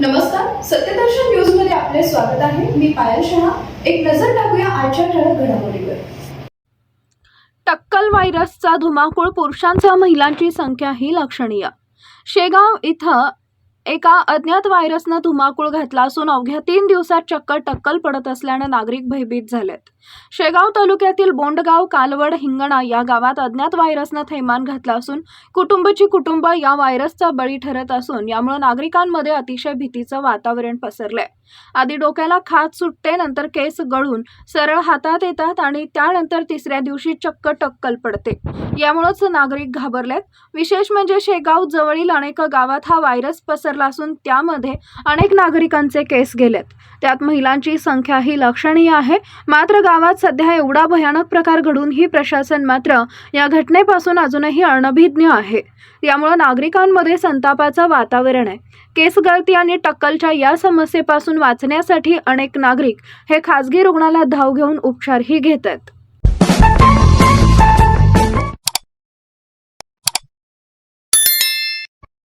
नमस्कार सत्यदर्शन न्यूजमध्ये आपले स्वागत आहे. मी पायल शहा. एक नजर टाकूया आजच्या ठळक घडामोडीवर. टक्कल व्हायरसचा धुमाकूळ पुरुषांसह महिलांची संख्याही लक्षणीय. शेगाव इथं एका अज्ञात व्हायरसनं धुमाकूळ घातला असून अवघ्या तीन दिवसात चक्क टक्कल पडत असल्याने नागरिक भयभीत झालेत. शेगाव तालुक्यातील बोंडगाव कालवड हिंगणा या गावात अज्ञात व्हायरसनं थैमान घातला असून कुटुंबची कुटुंब या व्हायरसचा बळी ठरत असून यामुळे नागरिकांमध्ये अतिशय भीतीचं वातावरण पसरलंय. आधी डोक्याला खाज सुटते नंतर केस गळून सरळ हातात येतात आणि त्यानंतर तिसऱ्या दिवशी चक्क टक्कल पडते. यामुळेच नागरिक घाबरलेत. विशेष म्हणजे शेगाव जवळील अनेक गावात हा व्हायरस पसरला असून त्यामध्ये अनेक नागरिकांचे केस गेलेत. त्यात महिलांची संख्या ही लक्षणीय आहे. मात्र गावात सध्या एवढा भयानक प्रकार घडूनही प्रशासन मात्र या घटनेपासून अजूनही अनभिज्ञ आहे. यामुळे नागरिकांमध्ये संतापाचं वातावरण आहे. केस गळती आणि टक्कलच्या या समस्येपासून वाचण्यासाठी अनेक नागरिक हे खासगी रुग्णालयात धाव घेऊन उपचारही घेत आहेत.